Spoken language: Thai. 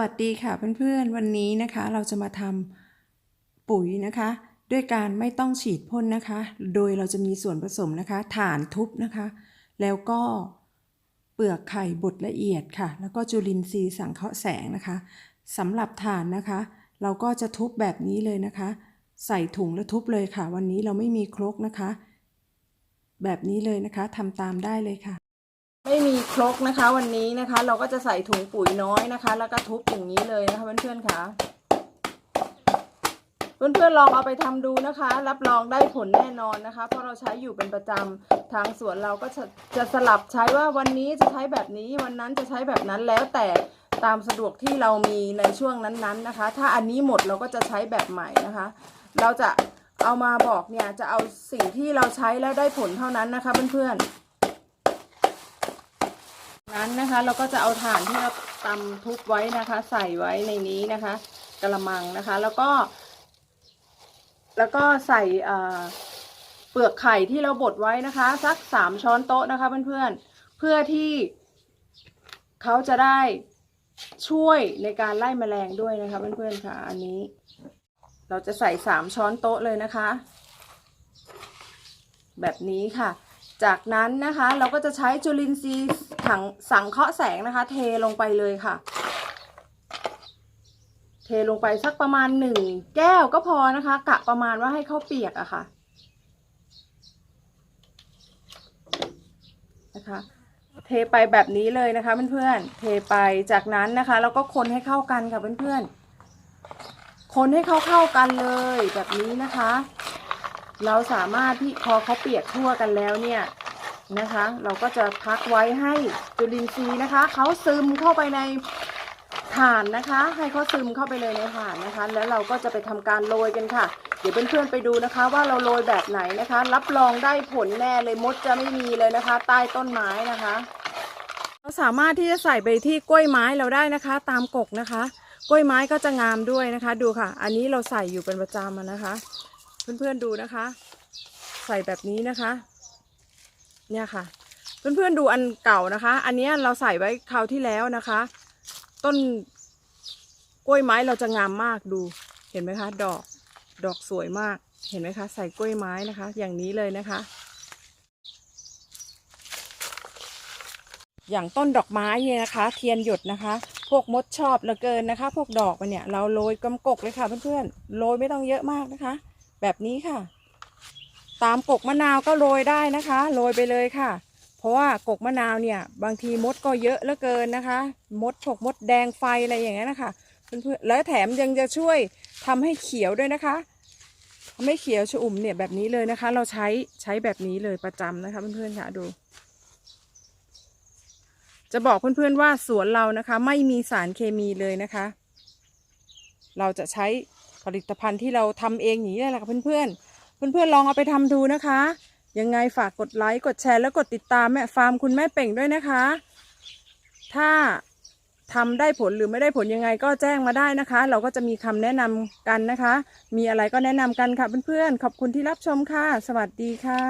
วัสดีค่ะเพื่อนๆ วันนี้นะคะเราจะมาทำปุ๋ยนะคะ ด้วยการไม่ต้องฉีดพ่นนะคะ โดยเราจะมีส่วนผสมนะคะถ่านทุบนะคะ แล้วก็เปลือกไข่บดละเอียดค่ะ แล้วก็จุลินทรีย์สังเคราะห์แสงนะคะสำหรับถ่านนะคะ เราก็จะทุบแบบนี้เลยนะคะ ใส่ถุงแล้วทุบเลยค่ะ วันนี้เราไม่มีครกนะคะ แบบนี้เลยนะคะทำตามได้เลยค่ะ ไม่มีครกนะคะวันนี้นะคะ เราก็จะใส่ถุงปุ๋ยน้อยนะคะ แล้วก็ทุบอย่างนี้เลยนะคะเพื่อนๆค่ะเพื่อนๆลองเอาไปทำดูนะคะ รับรองได้ผลแน่นอนนะคะ เพราะเราใช้อยู่เป็นประจำทางสวนเราก็จะจะสลับใช้ว่าวันนี้จะใช้แบบนี้วันนั้นจะใช้แบบนั้นแล้วแต่ตามสะดวกที่เรามีในช่วงนั้นๆนะคะ ถ้าอันนี้หมดเราก็จะใช้แบบใหม่นะคะ เราจะเอามาบอกเนี่ยจะเอาสิ่งที่เราใช้แล้วได้ผลเท่านั้นนะคะเพื่อนๆ นั้นนะคะ เราก็จะเอาถ่านที่เราตำทุบไว้นะคะ ใส่ไว้ในนี้นะคะกระมังนะคะ แล้วก็ แล้วก็ใส่เปลือกไข่ที่เราบดไว้นะคะ สักสามช้อนโต๊ะนะคะเพื่อนๆเพื่อที่เขาจะได้ช่วยในการไล่แมลงด้วยนะคะเพื่อนๆค่ะ อันนี้ เราจะใส่สามช้อนโต๊ะเลยนะคะ แบบนี้ค่ะ จากนั้นนะคะเราก็จะใช้จุลินทรีย์ถังสังเคราะห์แสงนะคะ เทลงไปเลยค่ะ เทลงไปสักประมาณหนึ่งแก้วก็พอนะคะ กะประมาณว่าให้เข้าเปียกอะค่ะนะคะเทไปแบบนี้เลยนะคะเพื่อนๆ เทไปจากนั้นนะคะเราก็คนให้เข้ากันค่ะเพื่อนๆ คนให้เข้าเข้ากันเลยแบบนี้นะคะ เราสามารถที่พอเขาเปียกทั่วกันแล้วเนี่ยนะคะ เราก็จะพักไว้ให้จุลินทรีย์นะคะเขาซึมเข้าไปในถ่านนะคะ ให้เขาซึมเข้าไปเลยในถ่านนะคะ แล้วเราก็จะไปทำการโรยกันค่ะ เดี๋ยวเพื่อนๆไปดูนะคะ ว่าเราโรยแบบไหนนะคะ รับรองได้ผลแน่เลยมดจะไม่มีเลยนะคะ ใต้ต้นไม้นะคะ เราสามารถที่จะใส่ไปที่กล้วยไม้เราได้นะคะ ตามกกนะคะ กล้วยไม้ก็จะงามด้วยนะคะ ดูค่ะ อันนี้เราใส่อยู่เป็นประจำนะคะ เพื่อนๆดูนะคะ ใส่แบบนี้นะคะ เนี่ยค่ะ เพื่อนๆดูอันเก่านะคะ อันนี้เราใส่ไว้คราวที่แล้วนะคะ ต้นกล้วยไม้เราจะงามมากดูเห็นไหมคะ ดอกดอกสวยมากเห็นไหมคะ ใส่กล้วยไม้นะคะ อย่างนี้เลยนะคะ อย่างต้นดอกไม้เนี่ยนะคะ เทียนหยดนะคะ พวกมดชอบเหลือเกินนะคะ พวกดอกมันเนี่ย เราโรยกำกกเลยค่ะเพื่อนๆโรยไม่ต้องเยอะมากนะคะ แบบนี้ค่ะ ตามกกมะนาวก็โรยได้นะคะโรยไปเลยค่ะ เพราะว่ากกมะนาวเนี่ยบางทีมดก็เยอะเหลือเกินนะคะ มดฉกมดแดงไฟอะไรอย่างเงี้ยนะคะเพื่อนๆแล้วแถมยังจะช่วยทำให้เขียวด้วยนะคะทำให้เขียวชอุ่มเนี่ยแบบนี้เลยนะคะ เราใช้ใช้แบบนี้เลยประจำนะคะ เพื่อนๆค่ะดูจะบอกเพื่อนๆว่าสวนเรานะคะ ไม่มีสารเคมีเลยนะคะ เราจะใช้ ผลิตภัณฑ์ที่เราทำเองอย่างนี้แหละค่ะเพื่อนๆ เพื่อนๆลองเอาไปทำดูนะคะ ยังไงฝากกดไลค์กดแชร์แล้วกดติดตามแม่ฟาร์มคุณแม่เป่งด้วยนะคะ ถ้าทำได้ผลหรือไม่ได้ผลยังไงก็แจ้งมาได้นะคะ เราก็จะมีคำแนะนำกันนะคะ มีอะไรก็แนะนำกันค่ะเพื่อนๆ ขอบคุณที่รับชมค่ะ สวัสดีค่ะ